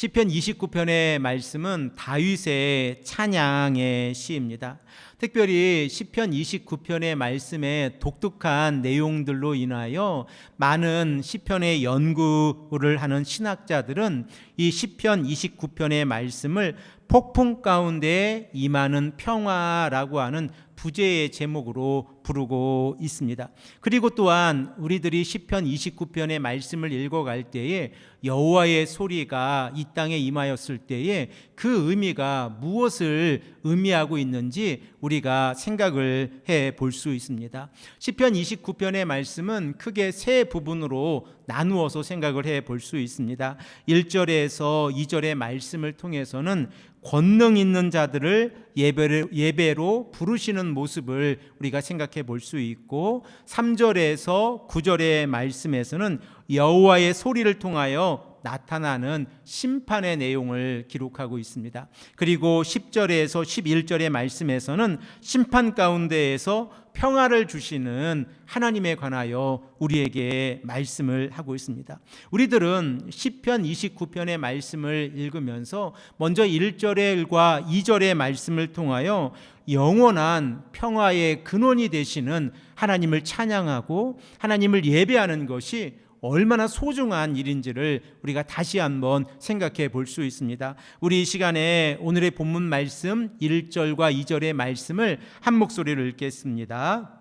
시편 29편의 말씀은 다윗의 찬양의 시입니다. 특별히 시편 29편의 말씀의 독특한 내용들로 인하여 많은 시편의 연구를 하는 신학자들은 이 시편 29편의 말씀을 폭풍 가운데 임하는 평화라고 하는 부제의 제목으로 부르고 있습니다. 그리고 또한 우리들이 시편 29편의 말씀을 읽어갈 때에 여호와의 소리가 이 땅에 임하였을 때에 그 의미가 무엇을 의미하고 있는지 우리가 생각을 해 볼 수 있습니다. 시편 29편의 말씀은 크게 세 부분으로 나누어서 생각을 해 볼 수 있습니다. 1절에서 2절의 말씀을 통해서는 권능 있는 자들을 예배로, 부르시는 모습을 우리가 생각해 볼 수 있고 3절에서 9절의 말씀에서는 여호와의 소리를 통하여 나타나는 심판의 내용을 기록하고 있습니다. 그리고 10절에서 11절의 말씀에서는 심판 가운데에서 평화를 주시는 하나님에 관하여 우리에게 말씀을 하고 있습니다. 우리들은 시편 29편의 말씀을 읽으면서 먼저 1절과 2절의 말씀을 통하여 영원한 평화의 근원이 되시는 하나님을 찬양하고 하나님을 예배하는 것이 얼마나 소중한 일인지를 우리가 다시 한번 생각해 볼 수 있습니다. 우리 이 시간에 오늘의 본문 말씀 1절과 2절의 말씀을 한 목소리로 읽겠습니다.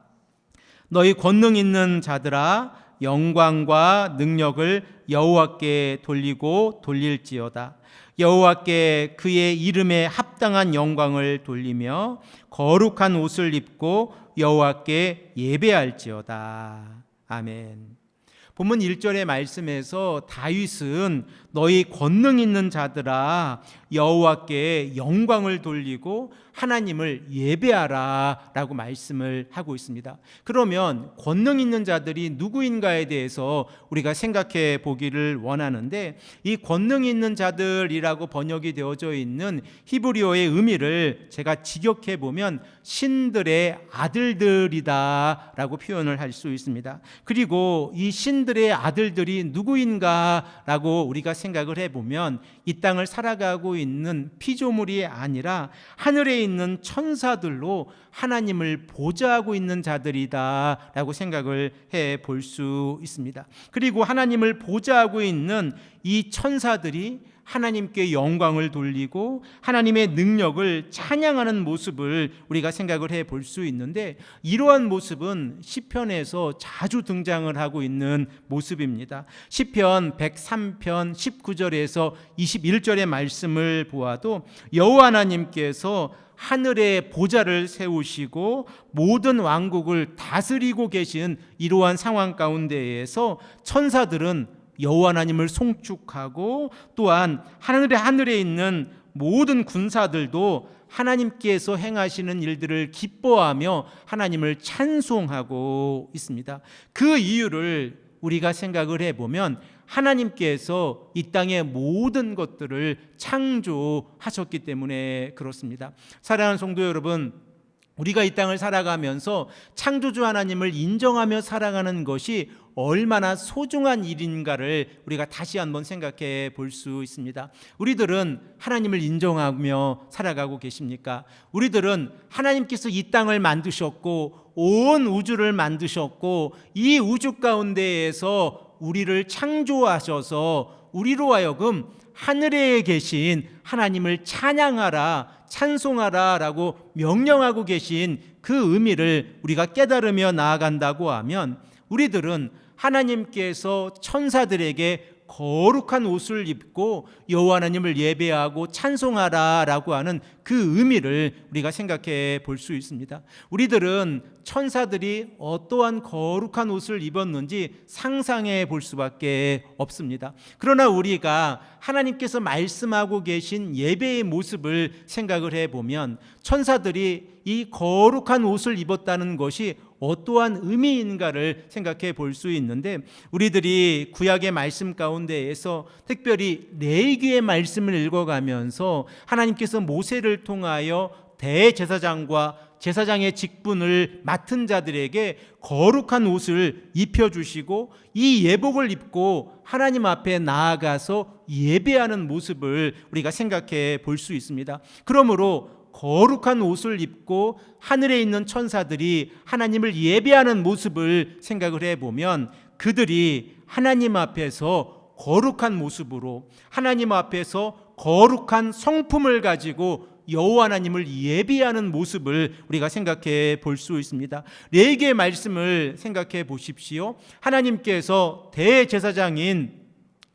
너희 권능 있는 자들아 영광과 능력을 여호와께 돌리고 돌릴지어다. 여호와께 그의 이름에 합당한 영광을 돌리며 거룩한 옷을 입고 여호와께 예배할지어다. 아멘. 본문 1절의 말씀에서 다윗은 너희 권능 있는 자들아 여호와께 영광을 돌리고 하나님을 예배하라라고 말씀을 하고 있습니다. 그러면 권능 있는 자들이 누구인가에 대해서 우리가 생각해 보기를 원하는데 이 권능 있는 자들이라고 번역이 되어져 있는 히브리어의 의미를 제가 직역해 보면 신들의 아들들이다라고 표현을 할 수 있습니다. 그리고 이 신들의 아들들이 누구인가라고 우리가 생각 을 해 보면 이 땅을 살아가고 있는 피조물이 아니라 하늘에 있는 천사들로 하나님을 보좌하고 있는 자들이다라고 생각을 해 볼 수 있습니다. 그리고 하나님을 보좌하고 있는 이 천사들이 하나님께 영광을 돌리고 하나님의 능력을 찬양하는 모습을 우리가 생각을 해 볼 수 있는데 이러한 모습은 시편에서 자주 등장을 하고 있는 모습입니다. 시편 103편 19절에서 21절의 말씀을 보아도 여호와 하나님께서 하늘의 보좌를 세우시고 모든 왕국을 다스리고 계신 이러한 상황 가운데에서 천사들은 여호와 하나님을 송축하고 또한 하늘에 하늘에 있는 모든 군사들도 하나님께서 행하시는 일들을 기뻐하며 하나님을 찬송하고 있습니다. 그 이유를 우리가 생각을 해 보면 하나님께서 이 땅의 모든 것들을 창조하셨기 때문에 그렇습니다. 사랑하는 성도 여러분, 우리가 이 땅을 살아가면서 창조주 하나님을 인정하며 살아가는 것이 얼마나 소중한 일인가를 우리가 다시 한번 생각해 볼 수 있습니다. 우리들은 하나님을 인정하며 살아가고 계십니까? 우리들은 하나님께서 이 땅을 만드셨고 온 우주를 만드셨고 이 우주 가운데에서 우리를 창조하셔서 우리로 하여금 하늘에 계신 하나님을 찬양하라, 찬송하라 라고 명령하고 계신 그 의미를 우리가 깨달으며 나아간다고 하면 우리들은 하나님께서 천사들에게 거룩한 옷을 입고 여호와 하나님을 예배하고 찬송하라라고 하는 그 의미를 우리가 생각해 볼 수 있습니다. 우리들은 천사들이 어떠한 거룩한 옷을 입었는지 상상해 볼 수밖에 없습니다. 그러나 우리가 하나님께서 말씀하고 계신 예배의 모습을 생각을 해 보면 천사들이 이 거룩한 옷을 입었다는 것이 어떠한 의미인가를 생각해 볼 수 있는데 우리들이 구약의 말씀 가운데에서 특별히 레위기의 말씀을 읽어가면서 하나님께서 모세를 통하여 대제사장과 제사장의 직분을 맡은 자들에게 거룩한 옷을 입혀 주시고 이 예복을 입고 하나님 앞에 나아가서 예배하는 모습을 우리가 생각해 볼 수 있습니다. 그러므로 거룩한 옷을 입고 하늘에 있는 천사들이 하나님을 예배하는 모습을 생각을 해 보면 그들이 하나님 앞에서 거룩한 모습으로 하나님 앞에서 거룩한 성품을 가지고 여호와 하나님을 예배하는 모습을 우리가 생각해 볼 수 있습니다. 레위기의 말씀을 생각해 보십시오. 하나님께서 대제사장인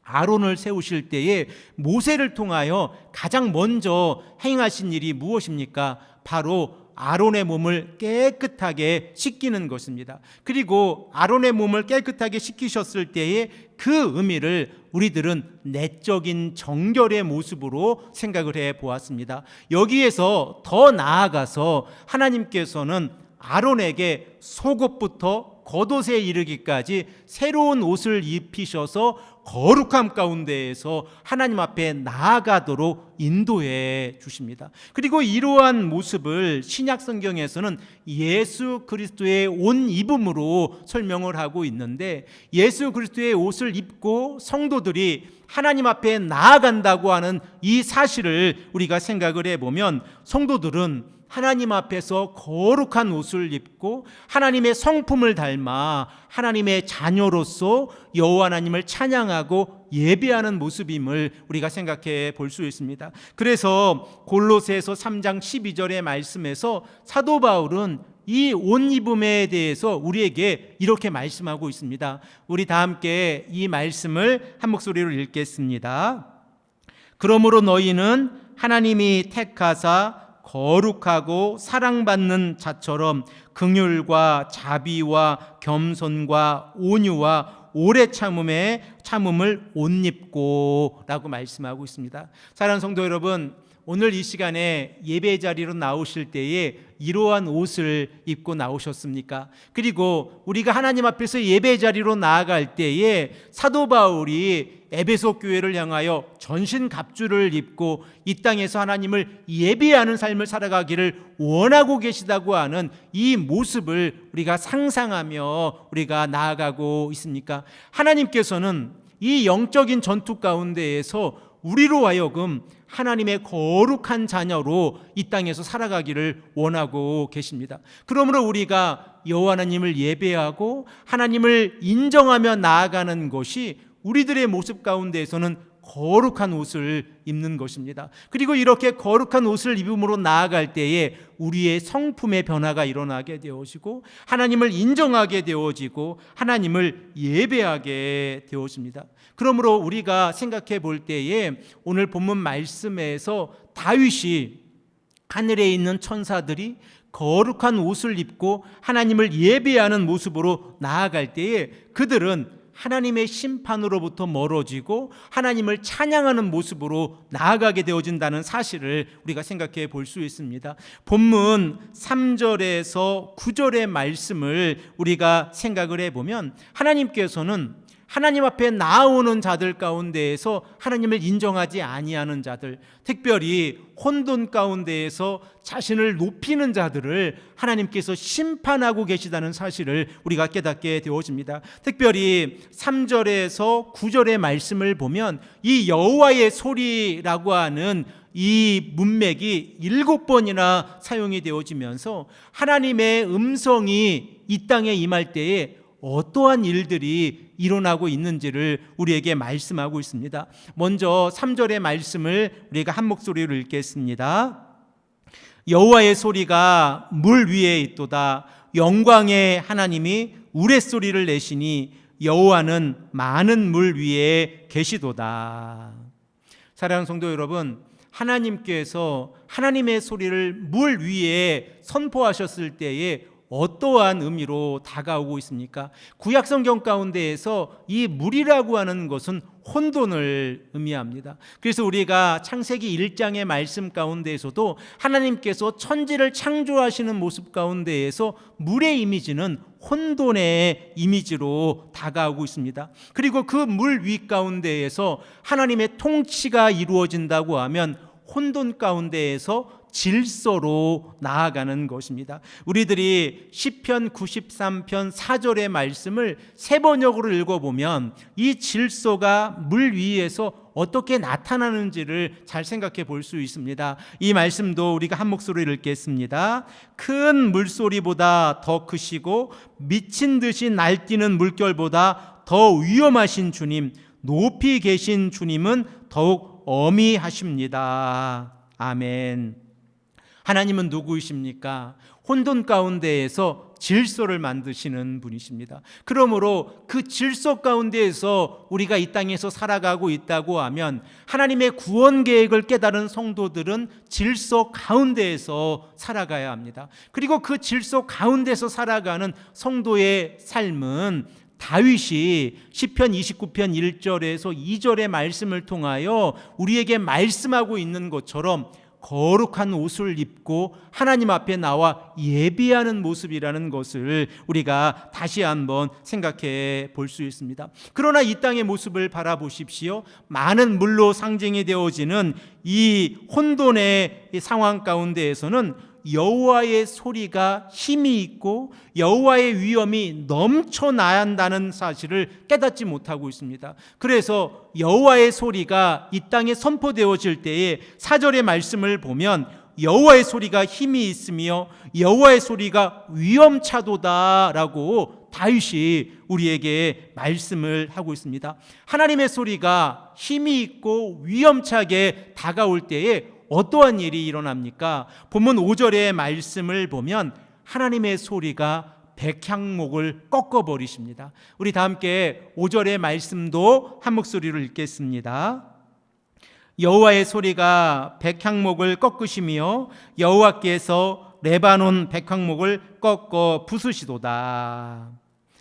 아론을 세우실 때에 모세를 통하여 가장 먼저 행하신 일이 무엇입니까? 바로 아론의 몸을 깨끗하게 씻기는 것입니다. 그리고 아론의 몸을 깨끗하게 씻기셨을 때에 그 의미를 우리들은 내적인 정결의 모습으로 생각을 해 보았습니다. 여기에서 더 나아가서 하나님께서는 아론에게 속옷부터 겉옷에 이르기까지 새로운 옷을 입히셔서 거룩함 가운데에서 하나님 앞에 나아가도록 인도해 주십니다. 그리고 이러한 모습을 신약 성경에서는 예수 그리스도의 옷 입음으로 설명을 하고 있는데 예수 그리스도의 옷을 입고 성도들이 하나님 앞에 나아간다고 하는 이 사실을 우리가 생각을 해 보면 성도들은 하나님 앞에서 거룩한 옷을 입고 하나님의 성품을 닮아 하나님의 자녀로서 여호와 하나님을 찬양하고 예배하는 모습임을 우리가 생각해 볼 수 있습니다. 그래서 골로새서 3장 12절의 말씀에서 사도 바울은 이 옷 입음에 대해서 우리에게 이렇게 말씀하고 있습니다. 우리 다 함께 이 말씀을 한 목소리로 읽겠습니다. 그러므로 너희는 하나님이 택하사 거룩하고 사랑받는 자처럼 긍휼과 자비와 겸손과 온유와 오래 참음에 참음을 옷 입고라고 말씀하고 있습니다. 사랑하는 성도 여러분, 오늘 이 시간에 예배 자리로 나오실 때에 이러한 옷을 입고 나오셨습니까? 그리고 우리가 하나님 앞에서 예배 자리로 나아갈 때에 사도 바울이 에베소 교회를 향하여 전신 갑주를 입고 이 땅에서 하나님을 예배하는 삶을 살아가기를 원하고 계시다고 하는 이 모습을 우리가 상상하며 우리가 나아가고 있습니까? 하나님께서는 이 영적인 전투 가운데에서 우리로 하여금 하나님의 거룩한 자녀로 이 땅에서 살아가기를 원하고 계십니다. 그러므로 우리가 여호와 하나님을 예배하고 하나님을 인정하며 나아가는 것이 우리들의 모습 가운데에서는 거룩한 옷을 입는 것입니다. 그리고 이렇게 거룩한 옷을 입음으로 나아갈 때에 우리의 성품의 변화가 일어나게 되어지고 하나님을 인정하게 되어지고 하나님을 예배하게 되어집니다. 그러므로 우리가 생각해 볼 때에 오늘 본문 말씀에서 다윗이 하늘에 있는 천사들이 거룩한 옷을 입고 하나님을 예배하는 모습으로 나아갈 때에 그들은 하나님의 심판으로부터 멀어지고 하나님을 찬양하는 모습으로 나아가게 되어진다는 사실을 우리가 생각해 볼 수 있습니다. 본문 3절에서 9절의 말씀을 우리가 생각을 해 보면 하나님께서는 하나님 앞에 나오는 자들 가운데에서 하나님을 인정하지 아니하는 자들, 특별히 혼돈 가운데에서 자신을 높이는 자들을 하나님께서 심판하고 계시다는 사실을 우리가 깨닫게 되어집니다. 특별히 3절에서 9절의 말씀을 보면 이 여호와의 소리라고 하는 이 문맥이 일곱 번이나 사용이 되어지면서 하나님의 음성이 이 땅에 임할 때에 어떠한 일들이 일어나고 있는지를 우리에게 말씀하고 있습니다. 먼저 3절의 말씀을 우리가 한 목소리로 읽겠습니다. 여호와의 소리가 물 위에 있도다. 영광의 하나님이 우레소리를 내시니 여호와는 많은 물 위에 계시도다. 사랑하는 성도 여러분, 하나님께서 하나님의 소리를 물 위에 선포하셨을 때에 어떠한 의미로 다가오고 있습니까? 구약 성경 가운데에서 이 물이라고 하는 것은 혼돈을 의미합니다. 그래서 우리가 창세기 1장의 말씀 가운데에서도 하나님께서 천지를 창조하시는 모습 가운데에서 물의 이미지는 혼돈의 이미지로 다가오고 있습니다. 그리고 그 물 위 가운데에서 하나님의 통치가 이루어진다고 하면 혼돈 가운데에서 질서로 나아가는 것입니다. 우리들이 시편 93편 4절의 말씀을 세 번역으로 읽어 보면 이 질서가 물 위에서 어떻게 나타나는지를 잘 생각해 볼 수 있습니다. 이 말씀도 우리가 한 목소리로 읽겠습니다. 큰 물소리보다 더 크시고 미친 듯이 날뛰는 물결보다 더 위험하신 주님, 높이 계신 주님은 더욱 어미하십니다. 아멘. 하나님은 누구이십니까? 혼돈 가운데에서 질서를 만드시는 분이십니다. 그러므로 그 질서 가운데에서 우리가 이 땅에서 살아가고 있다고 하면 하나님의 구원 계획을 깨달은 성도들은 질서 가운데에서 살아가야 합니다. 그리고 그 질서 가운데서 살아가는 성도의 삶은 다윗이 시편 29편 1절에서 2절의 말씀을 통하여 우리에게 말씀하고 있는 것처럼 거룩한 옷을 입고 하나님 앞에 나와 예비하는 모습이라는 것을 우리가 다시 한번 생각해 볼 수 있습니다. 그러나 이 땅의 모습을 바라보십시오. 많은 물로 상징이 되어지는 이 혼돈의 상황 가운데에서는 여호와의 소리가 힘이 있고 여호와의 위엄이 넘쳐나야 한다는 사실을 깨닫지 못하고 있습니다. 그래서 여호와의 소리가 이 땅에 선포되어질 때에 사절의 말씀을 보면 여호와의 소리가 힘이 있으며 여호와의 소리가 위엄차도다라고 다윗이 우리에게 말씀을 하고 있습니다. 하나님의 소리가 힘이 있고 위엄차게 다가올 때에 어떠한 일이 일어납니까? 본문 5절의 말씀을 보면 하나님의 소리가 백향목을 꺾어 버리십니다. 우리 다 함께 5절의 말씀도 한 목소리로 읽겠습니다. 여호와의 소리가 백향목을 꺾으시며 여호와께서 레바논 백향목을 꺾어 부수시도다.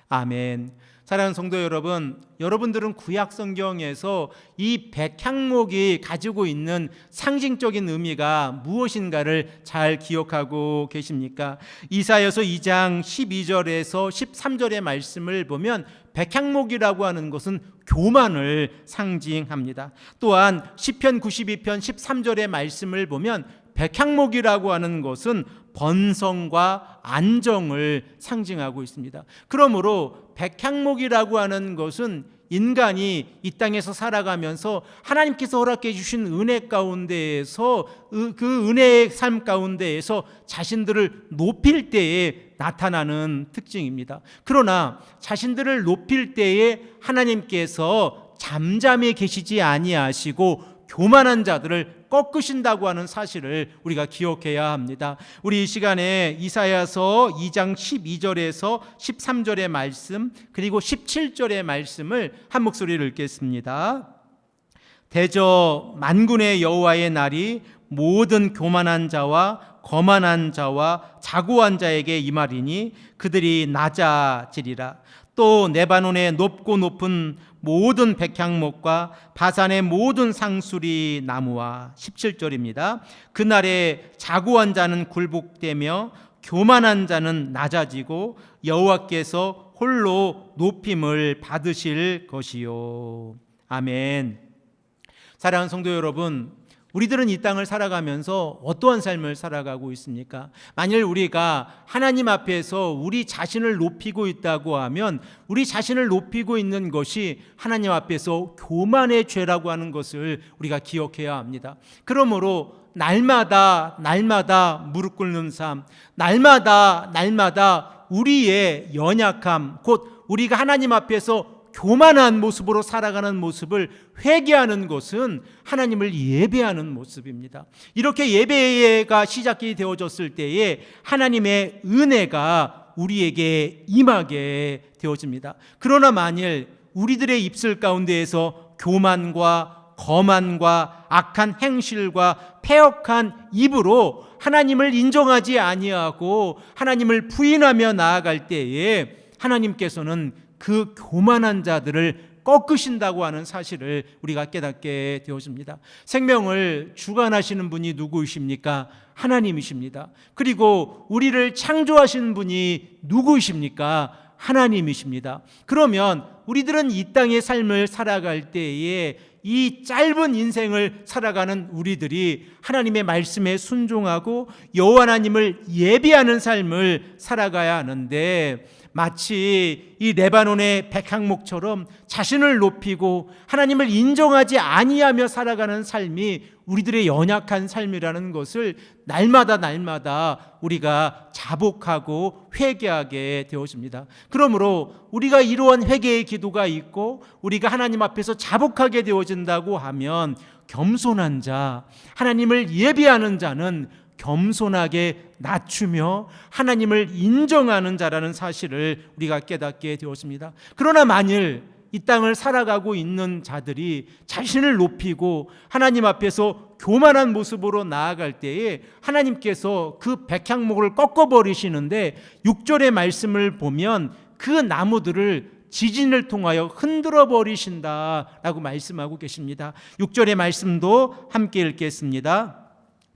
아멘. 사랑하는 성도 여러분, 여러분들은 구약 성경에서 이 백향목이 가지고 있는 상징적인 의미가 무엇인가를 잘 기억하고 계십니까? 이사여서 2장 12절에서 13절의 말씀을 보면 백향목이라고 하는 것은 교만을 상징합니다. 또한 시편 92편 13절의 말씀을 보면 백향목이라고 하는 것은 번성과 안정을 상징하고 있습니다. 그러므로 백향목이라고 하는 것은 인간이 이 땅에서 살아가면서 하나님께서 허락해 주신 은혜 가운데에서 그 은혜의 삶 가운데에서 자신들을 높일 때에 나타나는 특징입니다. 그러나 자신들을 높일 때에 하나님께서 잠잠히 계시지 아니하시고 교만한 자들을 꺾으신다고 하는 사실을 우리가 기억해야 합니다. 우리 이 시간에 이사야서 2장 12절에서 13절의 말씀 그리고 17절의 말씀을 한 목소리로 읽겠습니다. 대저 만군의 여호와의 날이 모든 교만한 자와 거만한 자와 자고한 자에게 임하리니 그들이 낮아지리라. 또 네바논의 높고 높은 모든 백향목과 바산의 모든 상수리 나무와 17절입니다. 그날에 자고한 자는 굴복되며 교만한 자는 낮아지고 여호와께서 홀로 높임을 받으실 것이요. 아멘. 사랑하는 성도 여러분, 우리들은 이 땅을 살아가면서 어떠한 삶을 살아가고 있습니까? 만일 우리가 하나님 앞에서 우리 자신을 높이고 있다고 하면 우리 자신을 높이고 있는 것이 하나님 앞에서 교만의 죄라고 하는 것을 우리가 기억해야 합니다. 그러므로 날마다 날마다 무릎 꿇는 삶, 날마다 날마다 우리의 연약함, 곧 우리가 하나님 앞에서 교만한 모습으로 살아가는 모습을 회개하는 것은 하나님을 예배하는 모습입니다. 이렇게 예배가 시작이 되어졌을 때에 하나님의 은혜가 우리에게 임하게 되어집니다. 그러나 만일 우리들의 입술 가운데에서 교만과 거만과 악한 행실과 폐역한 입으로 하나님을 인정하지 아니하고 하나님을 부인하며 나아갈 때에 하나님께서는 그 교만한 자들을 꺾으신다고 하는 사실을 우리가 깨닫게 되어집니다. 생명을 주관하시는 분이 누구이십니까? 하나님이십니다. 그리고 우리를 창조하신 분이 누구이십니까? 하나님이십니다. 그러면 우리들은 이 땅의 삶을 살아갈 때에 이 짧은 인생을 살아가는 우리들이 하나님의 말씀에 순종하고 여호와 하나님을 예비하는 삶을 살아가야 하는데 마치 이 레바논의 백향목처럼 자신을 높이고 하나님을 인정하지 아니하며 살아가는 삶이 우리들의 연약한 삶이라는 것을 날마다 날마다 우리가 자복하고 회개하게 되어집니다. 그러므로 우리가 이러한 회개의 기도가 있고 우리가 하나님 앞에서 자복하게 되어진다고 하면 겸손한 자, 하나님을 예비하는 자는 겸손하게 낮추며 하나님을 인정하는 자라는 사실을 우리가 깨닫게 되었습니다. 그러나 만일 이 땅을 살아가고 있는 자들이 자신을 높이고 하나님 앞에서 교만한 모습으로 나아갈 때에 하나님께서 그 백향목을 꺾어 버리시는데 6절의 말씀을 보면 그 나무들을 지진을 통하여 흔들어 버리신다라고 말씀하고 계십니다. 6절의 말씀도 함께 읽겠습니다.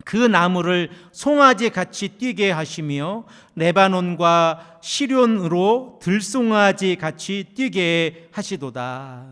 그 나무를 송아지 같이 뛰게 하시며 레바논과 시련으로 들송아지 같이 뛰게 하시도다.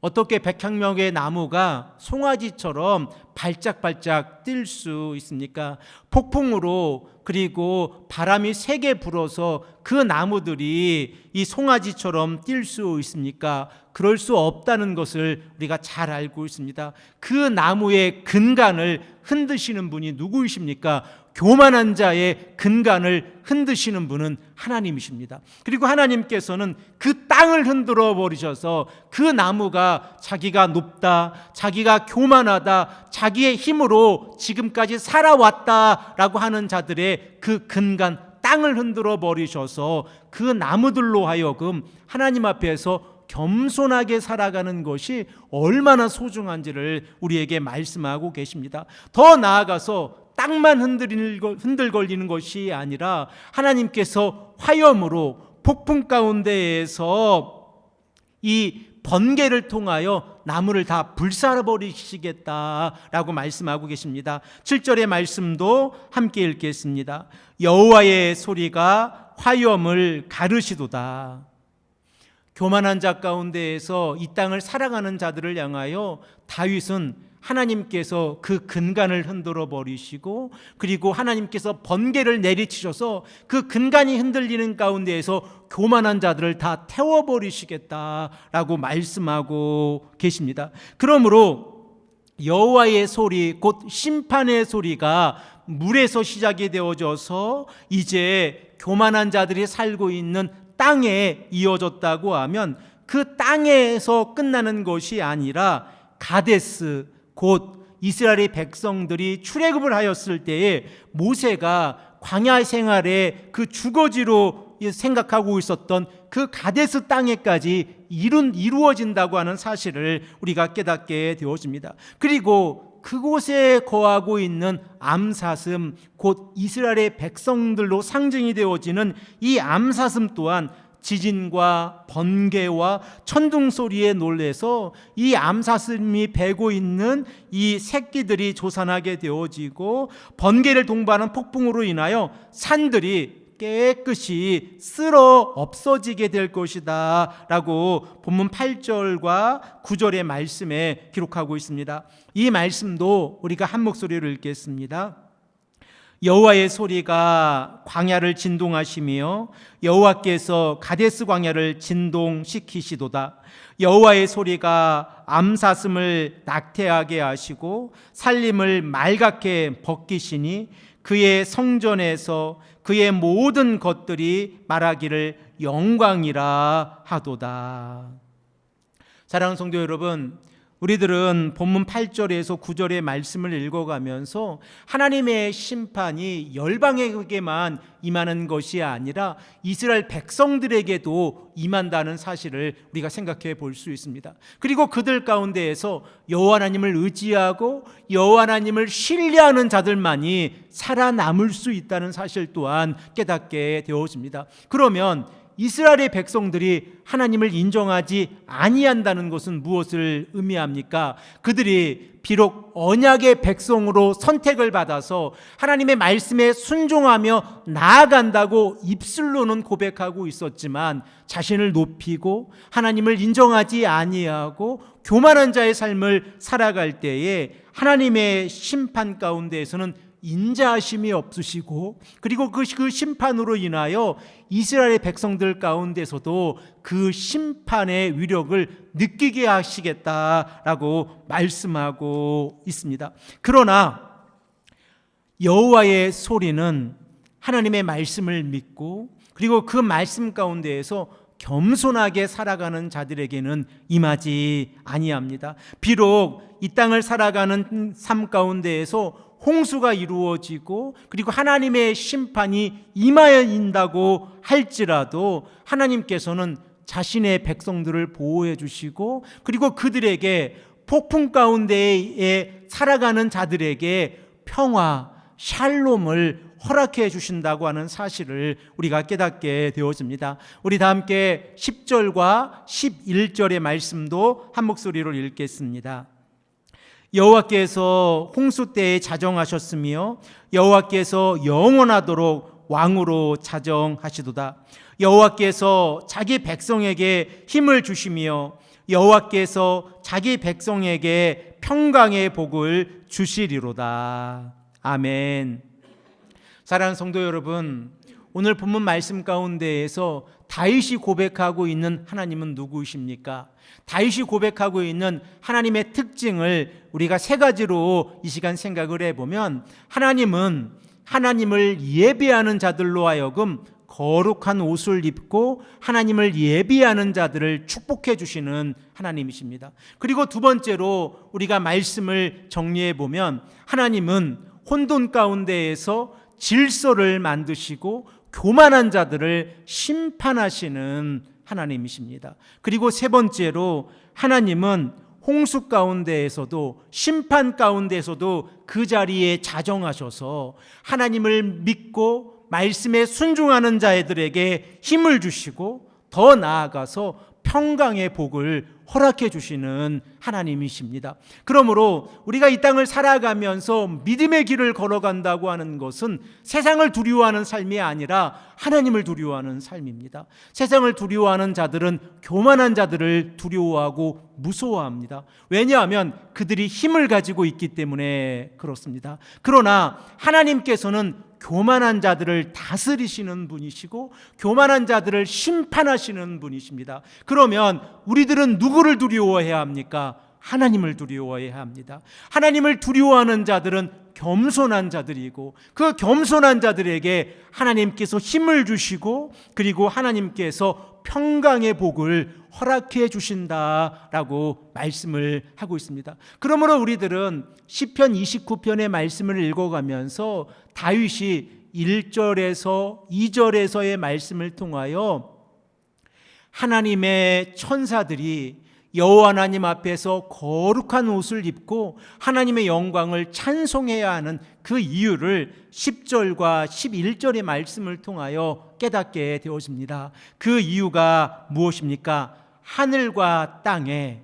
어떻게 백향명의 나무가 송아지처럼 발짝발짝 뛸 수 있습니까? 폭풍으로 그리고 바람이 세게 불어서 그 나무들이 이 송아지처럼 뛸 수 있습니까? 그럴 수 없다는 것을 우리가 잘 알고 있습니다. 그 나무의 근간을 흔드시는 분이 누구이십니까? 교만한 자의 근간을 흔드시는 분은 하나님이십니다. 그리고 하나님께서는 그 땅을 흔들어 버리셔서 그 나무가 자기가 높다, 자기가 교만하다, 자기의 힘으로 지금까지 살아왔다라고 하는 자들의 그 근간 땅을 흔들어 버리셔서 그 나무들로 하여금 하나님 앞에서 겸손하게 살아가는 것이 얼마나 소중한지를 우리에게 말씀하고 계십니다. 더 나아가서 땅만 흔들걸리는 것이 아니라 하나님께서 화염으로 폭풍 가운데에서 이 번개를 통하여 나무를 다 불살아 버리시겠다라고 말씀하고 계십니다. 7절의 말씀도 함께 읽겠습니다. 여호와의 소리가 화염을 가르시도다. 교만한 자 가운데에서 이 땅을 살아가는 자들을 향하여 다윗은 하나님께서 그 근간을 흔들어 버리시고 그리고 하나님께서 번개를 내리치셔서 그 근간이 흔들리는 가운데에서 교만한 자들을 다 태워 버리시겠다라고 말씀하고 계십니다. 그러므로 여호와의 소리 곧 심판의 소리가 물에서 시작이 되어져서 이제 교만한 자들이 살고 있는 땅에 이어졌다고 하면 그 땅에서 끝나는 것이 아니라 가데스 곧 이스라엘의 백성들이 출애굽을 하였을 때에 모세가 광야 생활의 그 주거지로 생각하고 있었던 그 가데스 땅에까지 이룬 이루어진다고 하는 사실을 우리가 깨닫게 되어집니다. 그리고 그곳에 거하고 있는 암사슴 곧 이스라엘의 백성들로 상징이 되어지는 이 암사슴 또한 지진과 번개와 천둥 소리에 놀래서 이 암사슴이 베고 있는 이 새끼들이 조산하게 되어지고 번개를 동반한 폭풍으로 인하여 산들이 깨끗이 쓸어 없어지게 될 것이다 라고 본문 8절과 9절의 말씀에 기록하고 있습니다. 이 말씀도 우리가 한 목소리로 읽겠습니다. 여호와의 소리가 광야를 진동하시며 여호와께서 가데스 광야를 진동시키시도다. 여호와의 소리가 암사슴을 낙태하게 하시고 살림을 말갛게 벗기시니 그의 성전에서 그의 모든 것들이 말하기를 영광이라 하도다. 사랑하는 성도 여러분, 우리들은 본문 8절에서 9절의 말씀을 읽어가면서 하나님의 심판이 열방에게만 임하는 것이 아니라 이스라엘 백성들에게도 임한다는 사실을 우리가 생각해 볼 수 있습니다. 그리고 그들 가운데에서 여호와 하나님을 의지하고 여호와 하나님을 신뢰하는 자들만이 살아남을 수 있다는 사실 또한 깨닫게 되어집니다. 그러면 이스라엘의 백성들이 하나님을 인정하지 아니한다는 것은 무엇을 의미합니까? 그들이 비록 언약의 백성으로 선택을 받아서 하나님의 말씀에 순종하며 나아간다고 입술로는 고백하고 있었지만 자신을 높이고 하나님을 인정하지 아니하고 교만한 자의 삶을 살아갈 때에 하나님의 심판 가운데에서는 인자하심이 없으시고 그리고 그, 그 심판으로 인하여 이스라엘의 백성들 가운데서도 그 심판의 위력을 느끼게 하시겠다라고 말씀하고 있습니다. 그러나 여호와의 소리는 하나님의 말씀을 믿고 그리고 그 말씀 가운데에서 겸손하게 살아가는 자들에게는 임하지 아니합니다. 비록 이 땅을 살아가는 삶 가운데에서 홍수가 이루어지고 그리고 하나님의 심판이 임하인다고 할지라도 하나님께서는 자신의 백성들을 보호해 주시고 그리고 그들에게 폭풍 가운데에 살아가는 자들에게 평화, 샬롬을 허락해 주신다고 하는 사실을 우리가 깨닫게 되어집니다. 우리 다 함께 10절과 11절의 말씀도 한 목소리로 읽겠습니다. 여호와께서 홍수 때에 자정하셨으며 여호와께서 영원하도록 왕으로 자정하시도다. 여호와께서 자기 백성에게 힘을 주시며 여호와께서 자기 백성에게 평강의 복을 주시리로다. 아멘. 사랑하는 성도 여러분, 오늘 본문 말씀 가운데에서 다윗이 고백하고 있는 하나님은 누구이십니까? 다윗이 고백하고 있는 하나님의 특징을 우리가 세 가지로 이 시간 생각을 해보면 하나님은 하나님을 예배하는 자들로 하여금 거룩한 옷을 입고 하나님을 예비하는 자들을 축복해 주시는 하나님이십니다. 그리고 두 번째로 우리가 말씀을 정리해 보면 하나님은 혼돈 가운데에서 질서를 만드시고 교만한 자들을 심판하시는 하나님이십니다. 그리고 세 번째로 하나님은 홍수 가운데에서도 심판 가운데서도 그 자리에 자정하셔서 하나님을 믿고 말씀에 순종하는 자들에게 힘을 주시고 더 나아가서 평강의 복을 허락해 주시는 하나님이십니다. 그러므로 우리가 이 땅을 살아가면서 믿음의 길을 걸어간다고 하는 것은 세상을 두려워하는 삶이 아니라 하나님을 두려워하는 삶입니다. 세상을 두려워하는 자들은 교만한 자들을 두려워하고 무서워합니다. 왜냐하면 그들이 힘을 가지고 있기 때문에 그렇습니다. 그러나 하나님께서는 교만한 자들을 다스리시는 분이시고 교만한 자들을 심판하시는 분이십니다. 그러면 우리들은 누구를 두려워해야 합니까? 하나님을 두려워해야 합니다. 하나님을 두려워하는 자들은 겸손한 자들이고 그 겸손한 자들에게 하나님께서 힘을 주시고 그리고 하나님께서 평강의 복을 허락해 주신다라고 말씀을 하고 있습니다. 그러므로 우리들은 시편 29편의 말씀을 읽어가면서 다윗이 1절에서 2절에서의 말씀을 통하여 하나님의 천사들이 여호와 하나님 앞에서 거룩한 옷을 입고 하나님의 영광을 찬송해야 하는 그 이유를 10절과 11절의 말씀을 통하여 깨닫게 되어집니다. 그 이유가 무엇입니까? 하늘과 땅에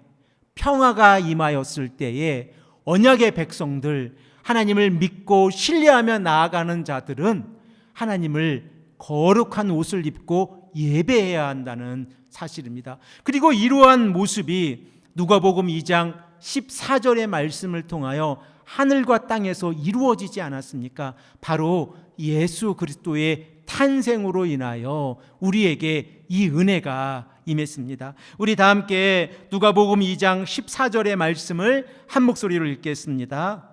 평화가 임하였을 때에 언약의 백성들 하나님을 믿고 신뢰하며 나아가는 자들은 하나님을 거룩한 옷을 입고 예배해야 한다는 사실입니다. 그리고 이러한 모습이 누가복음 2장 14절의 말씀을 통하여 하늘과 땅에서 이루어지지 않았습니까? 바로 예수 그리스도의 탄생으로 인하여 우리에게 이 은혜가 임했습니다. 우리 다 함께 누가복음 2장 14절의 말씀을 한 목소리로 읽겠습니다.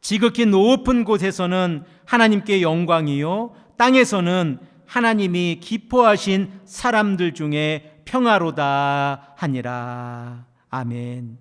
지극히 높은 곳에서는 하나님께 영광이요 땅에서는 하나님이 기뻐하신 사람들 중에 평화로다 하니라. 아멘.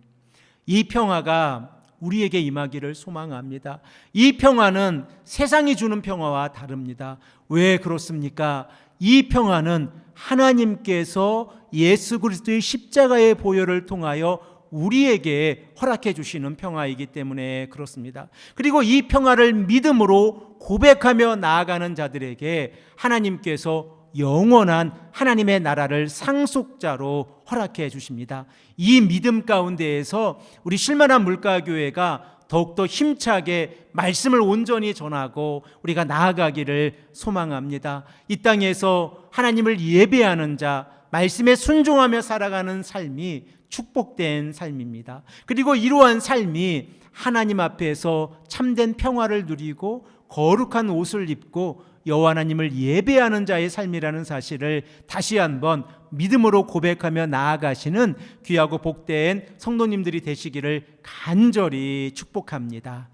이 평화가 우리에게 임하기를 소망합니다. 이 평화는 세상이 주는 평화와 다릅니다. 왜 그렇습니까? 이 평화는 하나님께서 예수 그리스도의 십자가의 보혈을 통하여 우리에게 허락해 주시는 평화이기 때문에 그렇습니다. 그리고 이 평화를 믿음으로 고백하며 나아가는 자들에게 하나님께서 영원한 하나님의 나라를 상속자로 허락해 주십니다. 이 믿음 가운데에서 우리 실만한 물가교회가 더욱더 힘차게 말씀을 온전히 전하고 우리가 나아가기를 소망합니다. 이 땅에서 하나님을 예배하는 자, 말씀에 순종하며 살아가는 삶이 축복된 삶입니다. 그리고 이러한 삶이 하나님 앞에서 참된 평화를 누리고 거룩한 옷을 입고 여호와 하나님을 예배하는 자의 삶이라는 사실을 다시 한번 믿음으로 고백하며 나아가시는 귀하고 복된 성도님들이 되시기를 간절히 축복합니다.